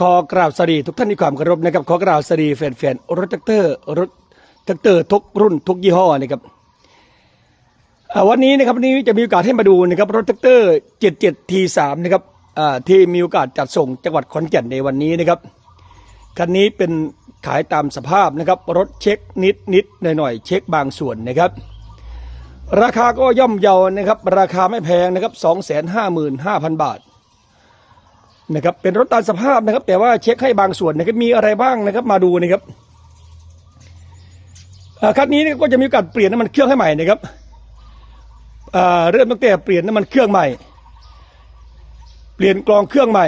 ขอกราบสวัสดีทุกท่านที่ความเคารพนะครับขอกราบสวัสดีแฟนๆรถแท็กเตอร์รถแท็กเตอร์ทุกรุ่นทุกยี่ห้อนะครับวันนี้นะครับวันนี้จะมีโอกาสให้มาดูนะครับรถแท็กเตอร์ 77T3 นะครับที่มีโอกาสจัดส่งจังหวัดขอนแก่นในวันนี้นะครับคันนี้เป็นขายตามสภาพนะครับรถเช็คนิดนิดหน่อยหน่อยๆเช็คบางส่วนนะครับ ราคาก็ย่อมเยานะครับ ราคาไม่แพงนะครับ 255,000 บาท นะครับเป็นรถตามสภาพนะครับ แต่ว่าเช็คให้บางส่วนนะครับมีอะไรบ้างนะครับ มาดูนะครับคันนี้ก็จะมีการเปลี่ยนน้ำมันเครื่องให้ใหม่นะครับเริ่มตั้งแต่เปลี่ยนน้ำมันเครื่องใหม่ เปลี่ยนกรองเครื่องใหม่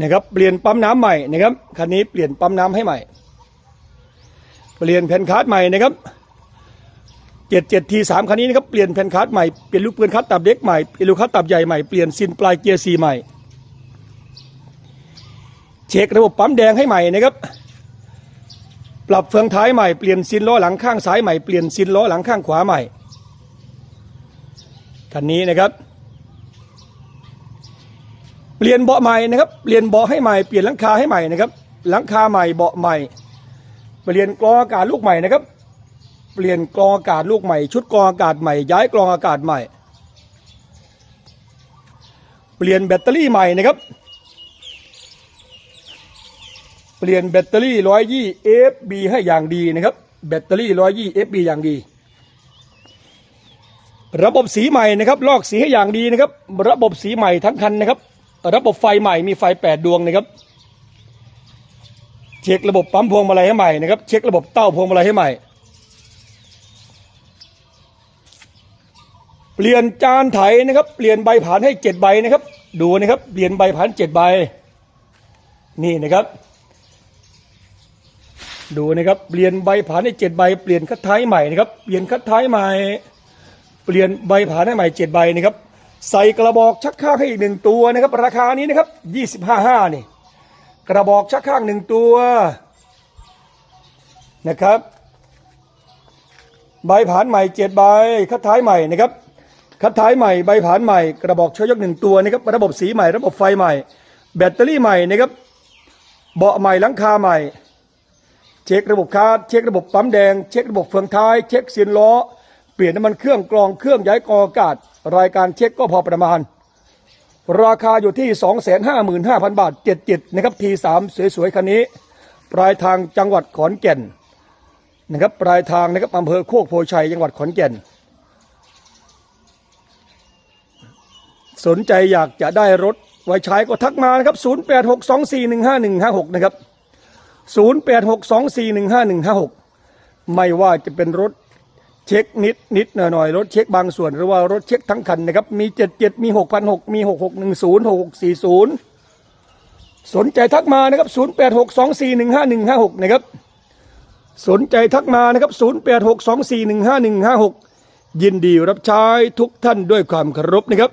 นะครับ เปลี่ยนปั๊มน้ำใหม่นะครับคันนี้เปลี่ยนปั๊มน้ำให้ใหม่ เปลี่ยนแผ่นคาร์ดใหม่นะครับเจ็ดเจ็ดทีสามคันนี้นะครับเปลี่ยนแผ่นคาร์ดใหม่เปลี่ยนลูกปืนคัดตับเด็กใหม่เปลี่ยนลูกคัดตับใหญ่ใหม่เปลี่ยนซินปลายเกียร์ซีใหม่ เช็คระบบปั๊มแดงให้ใหม่นะครับ ปรับเฟืองท้ายใหม่เปลี่ยนซินล้อหลังข้างซ้ายใหม่เปลี่ยนซินล้อหลังข้างขวาใหม่คันนี้นะครับเปลี่ยนเบาะใหม่นะครับ เปลี่ยนเบาะให้ใหม่ เปลี่ยนหลังคาให้ใหม่นะครับ หลังคาใหม่เบาะใหม่ เปลี่ยนกรองอากาศลูกใหม่นะครับ เปลี่ยนกรองอากาศลูกใหม่ ชุดกรองอากาศใหม่ ย้ายกรองอากาศใหม่ เปลี่ยนแบตเตอรี่ใหม่นะครับ เปลี่ยนแบตเตอรี่ร้อยยี่ FB ให้อย่างดีนะครับ แบตเตอรี่ร้อยยี่ FB อย่างดี ระบบสีใหม่นะครับ ลอกสีให้อย่างดีนะครับ ระบบสีใหม่ทั้งคันนะครับ ระบบไฟใหม่มีไฟแปดดวงนะครับ เช็คระบบปั๊มพวงมาลัยให้ใหม่นะครับ เช็คระบบเต้าพวงมาลัยให้ใหม่ เปลี่ยนจานไถนะครับ เปลี่ยนใบผ่านให้เจ็ดใบนะครับ ดูนะครับ เปลี่ยนใบผ่านเจ็ดใบ นี่นะครับ ดูนะครับเปลี่ยนใบผ่านให้เจ็ดใบเปลี่ยนคัดท้ายใหม่นะครับเปลี่ยนคัดท้ายใหม่เปลี่ยนใบผ่านให้ใหม่เจ็ดใบนะครับใส่กระบอกชักข้างให้อีกหนึ่งตัวนะครับ ราคานี้นะครับยี่สิบห้าห้านี่กระบอกชักข้างหนึ่งตัวนะครับ ใบผ่านใหม่เจ็ดใบคัดท้ายใหม่นะครับคัดท้ายใหม่ใบผ่านใหม่กระบอกช่วยยกหนึ่งตัวนะครับระบบสีใหม่ระบบไฟใหม่ แบตเตอรี่ใหม่นะครับเบาะใหม่หลังคาใหม่ เช็คระบบคาร์ดเช็คระบบปั๊มแดง เช็คระบบเฟืองท้าย เช็คเสียนล้อ เปลี่ยนน้ำมันเครื่องกรองเครื่องย้ายกองอากาศ รายการเช็คก็พอประมาณ ราคาอยู่ที่ 255,000 บาท 77 นะครับ T3 สวยๆ คันนี้ ปลายทางจังหวัดขอนแก่นนะครับปลายทางนะครับอำเภอโคกโพชัยจังหวัดขอนแก่น สนใจอยากจะได้รถไว้ใช้ก็ทักมานะครับ 0862415156 นะครับ 0862415156 ไม่ว่าจะเป็นรถเช็คนิดนิดหน่อยหน่อยรถเช็คบางส่วน หรือว่ารถเช็คทั้งคันนะครับ มี 77 มี6,600มี 6610 6640 สนใจทักมานะครับ 0862415156 นะครับ สนใจทักมานะครับ 0862415156 ยินดีรับใช้ทุกท่านด้วยความเคารพนะครับ